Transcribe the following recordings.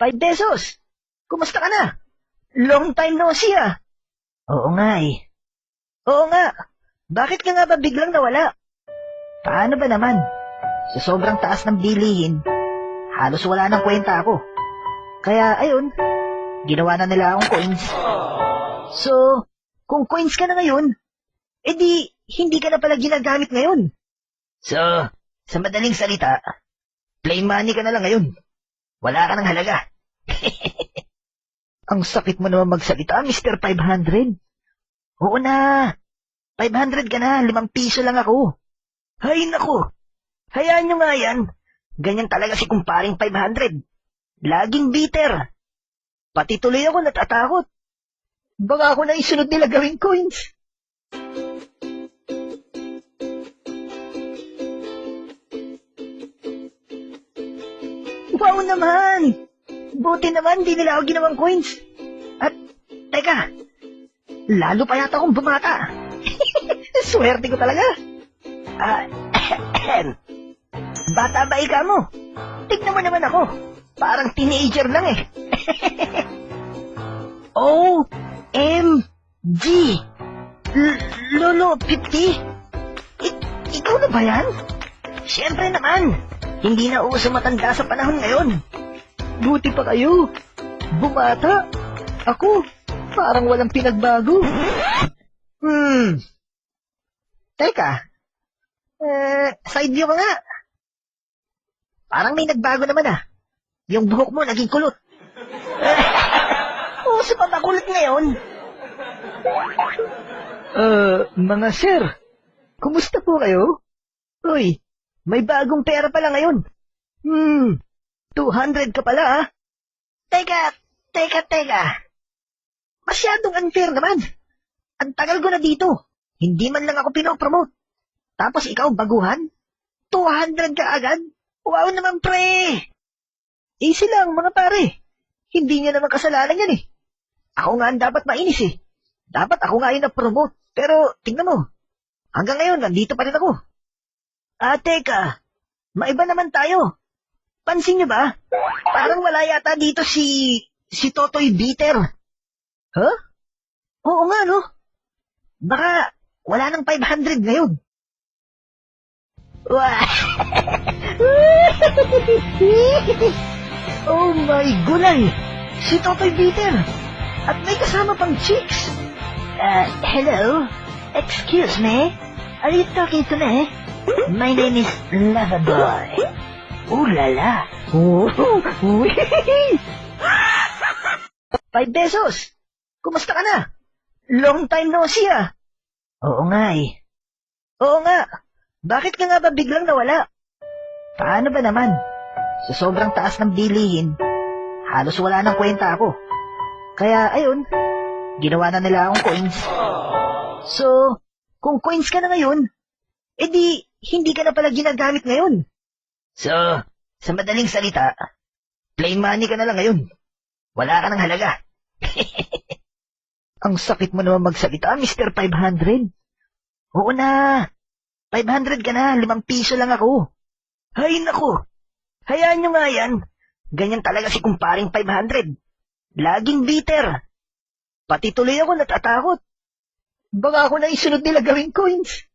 Five pesos. Kumusta ka na? Long time no see ah. Oo nga eh. Oo nga. Bakit ka nga ba biglang nawala? Paano ba naman? Sa sobrang taas ng bilihin, halos wala nang kwenta ako. Kaya ayun, ginawa na nila akong coins. So, kung coins ka na ngayon, edi hindi ka na pala ginagamit ngayon. So, sa madaling salita, plain money ka na lang ngayon. Wala ka ng halaga. Ang sakit mo naman magsalita, Mr. 500. Oo na. 500 ka na, limang piso lang ako. Hay nako. Hayaan nyo nga yan. Ganyan talaga si kumparing 500. Laging bitter. Pati tuloy ako natatakot. Baka ako na isunod nila gawing coins. Wow naman! Buti naman di nila ako ginawang coins. At, teka, lalo pa yata akong bumata. Swerte ko talaga. Ah, bata ba ika mo? Tignan mo naman ako. Parang teenager lang eh. O, M, G. L- Lolo 50? I- ikaw na ba yan? Siyempre naman. Hindi na uso matanda sa panahon ngayon. Buti pa kayo. Bumata. Ako, parang walang pinagbago. Hmm. Teka. Eh, side view ka nga. Parang may nagbago naman ah. Yung buhok mo naging kulot. Uso pa ba kulot ngayon? Uh, mga sir, kumusta po kayo? Uy, may bagong pera pala ngayon. Hmm, 200 ka pala ah. Teka, teka, teka. Masyadong unfair naman. Ang tagal ko na dito. Hindi man lang ako pinopromote. Tapos ikaw baguhan? 200 ka agad? Wow naman pre! Easy lang mga pare. Hindi niya naman kasalanan yan eh. Ako nga ang dapat mainis eh. Dapat ako nga yung na-promote. Pero tingnan mo. Hanggang ngayon, nandito pa rin ako. Ah, teka. Maiba naman tayo. Pansin niyo ba? Parang wala yata dito si... si Totoy Bitter. Huh? Oo nga, no? Baka wala nang 500 ngayon. Wah! oh my gulay! Si Totoy Bitter! At may kasama pang chicks! Uh, hello? Excuse me? Are you talking to me? My name is Loverboy. Ooh la la! Oh, Five pesos! Kumusta ka na? Long time no see ah! Oo nga eh. Oo nga. Bakit ka nga ba biglang nawala? Paano ba naman? Sa sobrang taas ng bilihin, halos wala nang kwenta ako. Kaya ayun, ginawa na nila akong coins. So, kung coins ka na ngayon, edi hindi ka na pala ginagamit ngayon. So, sa madaling salita, plain money ka na lang ngayon. Wala ka ng halaga. Ang sakit mo naman magsalita, Mr. 500. Oo na. 500 ka na, limang piso lang ako. Hay nako. Hayaan nyo nga yan. Ganyan talaga si kumparing 500. Laging bitter. Pati tuloy ako natatakot. Baka ako na isunod nila gawing coins.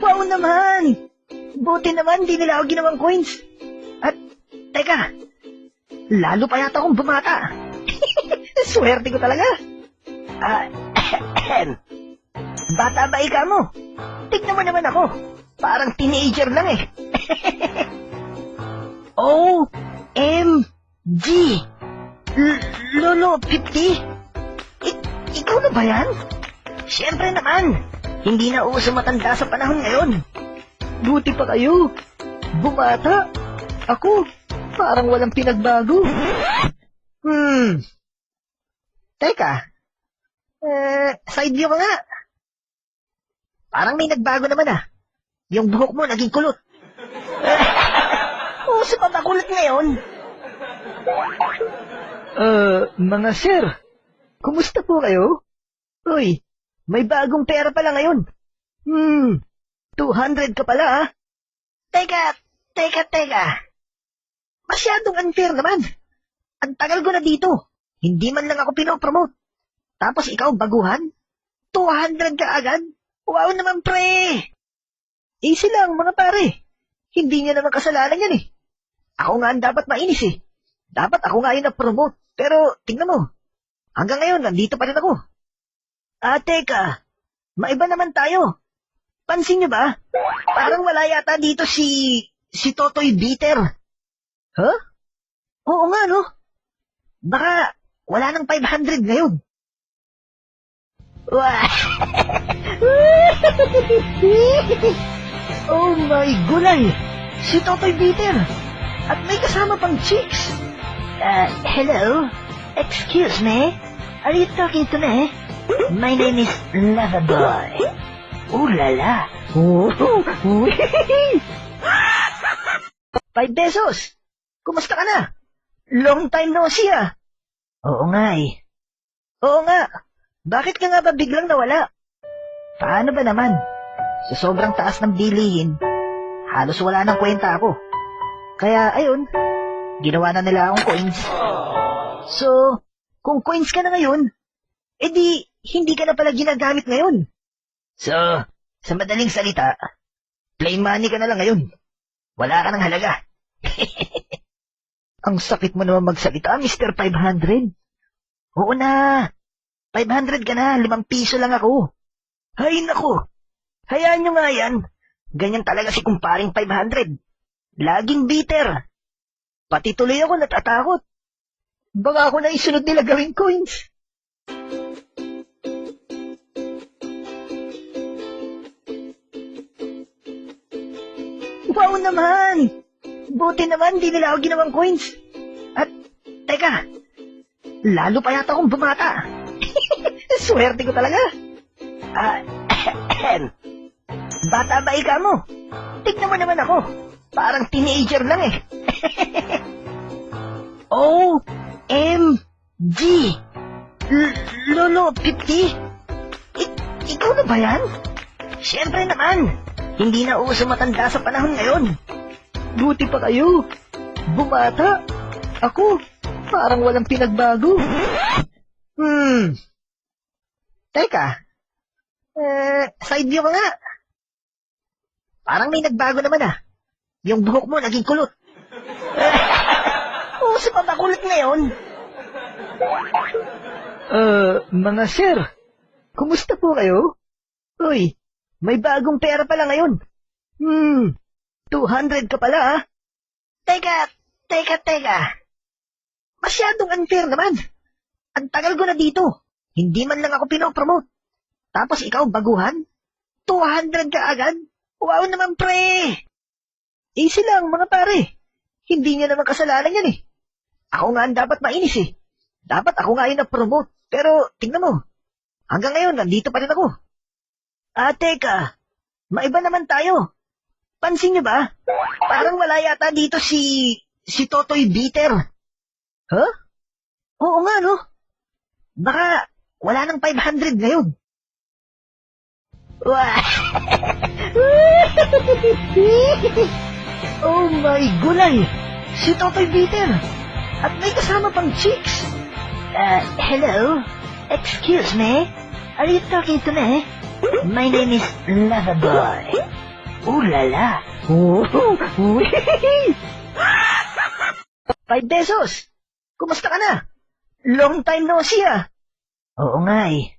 Wow naman! Buti naman, di nila ako ginawang coins. At, teka, lalo pa yata akong bumata. Swerte ko talaga. Ah, bata ba ika mo? Tignan mo naman ako. Parang teenager lang eh. o, M, G, L- Lolo 50? I- ikaw na ba yan? Siyempre naman. Hindi na uso matanda sa panahon ngayon. Buti pa kayo. Bumata. Ako, parang walang pinagbago. Hmm. Teka. Eh, side view ka nga. Parang may nagbago naman ah. Yung buhok mo naging kulot. Uso pa ba kulot ngayon? Uh, mga sir, kumusta po kayo? Uy, may bagong pera pala ngayon. Hmm, 200 ka pala, ah. Teka, teka, teka. Masyadong unfair naman. Ang tagal ko na dito. Hindi man lang ako pinopromote. Tapos ikaw baguhan? 200 ka agad? Wow naman, pre! Easy lang, mga pare. Hindi niya naman kasalanan yan eh. Ako nga ang dapat mainis eh. Dapat ako nga yung na-promote. Pero, tingnan mo. Hanggang ngayon, nandito pa rin ako. Ah, teka. Maiba naman tayo. Pansin niyo ba? Parang wala yata dito si... si Totoy Bitter. Huh? Oo nga, no? Baka wala nang 500 ngayon. Oh my gulay! Si Totoy Bitter! At may kasama pang chicks! Uh, hello? Excuse me? Are you talking to me? My name is Loverboy. Ooh la la! Ooh, Five pesos! Kumusta ka na? Long time no see ah! Oo nga eh. Oo nga. Bakit ka nga ba biglang nawala? Paano ba naman? Sa sobrang taas ng bilihin, halos wala nang kwenta ako. Kaya ayun, ginawa na nila akong coins. So, kung coins ka na ngayon, edi hindi ka na pala ginagamit ngayon. So, sa madaling salita, plain money ka na lang ngayon. Wala ka ng halaga. Ang sakit mo naman magsalita, Mr. 500. Oo na. 500 ka na, limang piso lang ako. Hay nako. Hayaan nyo nga yan. Ganyan talaga si kumparing 500. Laging bitter. Pati tuloy ako natatakot. Baka ako na isunod nila gawing coins. Naman! Buti naman, di nila ako ginawang coins. At, teka, lalo pa yata akong bumata. Swerte ko talaga. Ah, bata ba ika mo? Tignan mo naman ako. Parang teenager lang eh. O, M, G. L- Lolo 50? I- ikaw na ba yan? Siyempre naman. Hindi na uso matanda sa panahon ngayon. Buti pa kayo. Bumata. Ako, parang walang pinagbago. Hmm. Teka. Eh, side view ka nga. Parang may nagbago naman ah. Yung buhok mo naging kulot. Uso pa ba kulot ngayon? Uh, mga sir, kumusta po kayo? Uy, may bagong pera pala ngayon. Hmm, 200 ka pala, ha? Teka, teka, teka. Masyadong unfair naman. Ang tagal ko na dito. Hindi man lang ako pinopromote. Tapos ikaw baguhan? 200 ka agad? Wow naman, pre! Easy lang, mga pare. Hindi niya naman kasalanan yan eh. Ako nga ang dapat mainis eh. Dapat ako nga yung na-promote. Pero, tingnan mo. Hanggang ngayon, nandito pa rin ako. Ah, teka. Maiba naman tayo. Pansin niyo ba? Parang wala yata dito si... si Totoy Bitter. Huh? Oo nga, no? Baka wala nang 500 ngayon. Wah! oh my gulay! Si Totoy Bitter! At may kasama pang chicks! Uh, hello? Excuse me? Are you talking to me? My name is Loverboy. Ooh la la! Ooh, Five pesos! Kumusta ka na? Long time no see ah! Oo nga eh.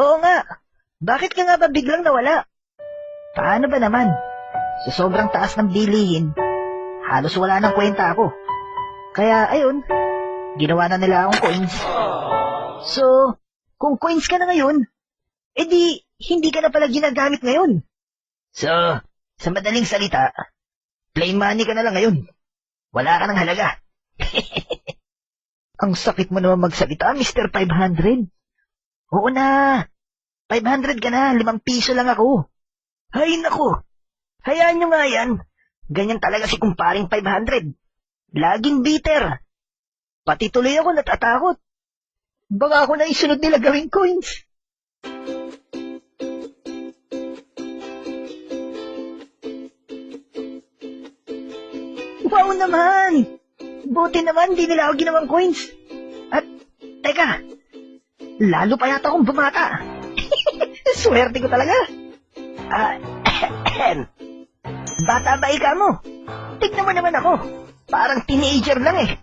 Oo nga. Bakit ka nga ba biglang nawala? Paano ba naman? Sa sobrang taas ng bilihin, halos wala nang kwenta ako. Kaya ayun, ginawa na nila akong coins. So, kung coins ka na ngayon, edi hindi ka na pala ginagamit ngayon. So, sa madaling salita, plain money ka na lang ngayon. Wala ka ng halaga. Ang sakit mo naman magsalita, Mr. 500. Oo na. 500 ka na, limang piso lang ako. Hay nako. Hayaan nyo nga yan. Ganyan talaga si kumparing 500. Laging bitter. Pati tuloy ako natatakot. Baka ako na isunod nila gawing coins. Naman! Buti naman, di nila ako ginawang coins. At, teka, lalo pa yata akong bumata. Swerte ko talaga. Ah, bata ba ika mo? Tignan mo naman ako. Parang teenager lang eh.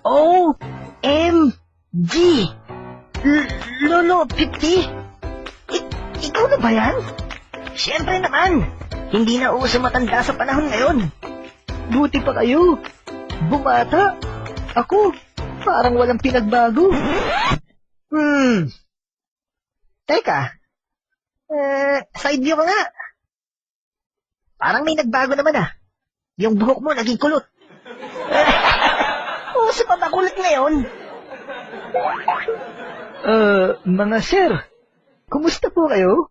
O, M, G. L- Lolo, 50? I- ikaw na ba yan? Siyempre naman. Hindi na uso matanda sa panahon ngayon. Buti pa kayo. Bumata. Ako, parang walang pinagbago. Hmm. Teka. Eh, side view ka nga. Parang may nagbago naman ah. Yung buhok mo naging kulot. Uso pa ba kulot ngayon? Uh, mga sir, kumusta po kayo?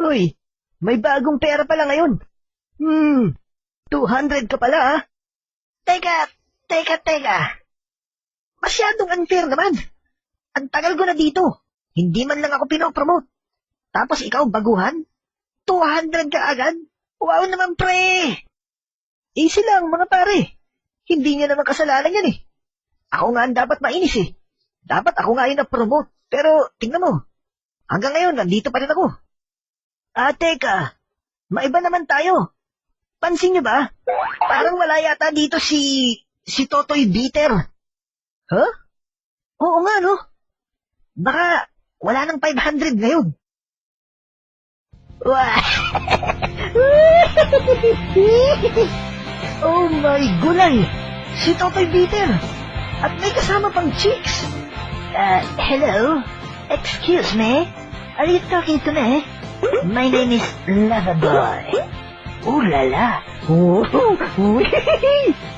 Uy, may bagong pera pala ngayon. Hmm, 200 ka pala ah. Teka, teka, teka. Masyadong unfair naman. Ang tagal ko na dito. Hindi man lang ako pinopromote. Tapos ikaw baguhan? 200 ka agad? Wow naman pre! Easy lang mga pare. Hindi niya naman kasalanan yan eh. Ako nga ang dapat mainis eh. Dapat ako nga yung na-promote. Pero tingnan mo. Hanggang ngayon, nandito pa rin ako. Ah, teka. Maiba naman tayo. Pansin niyo ba? Parang wala yata dito si... si Totoy Bitter. Huh? Oo nga, no? Baka wala nang 500 ngayon. Wah! oh my gulay! Si Totoy Bitter! At may kasama pang chicks! Uh, hello? Excuse me? Are you talking to me? My name is Loverboy. Ooh la la! Oh,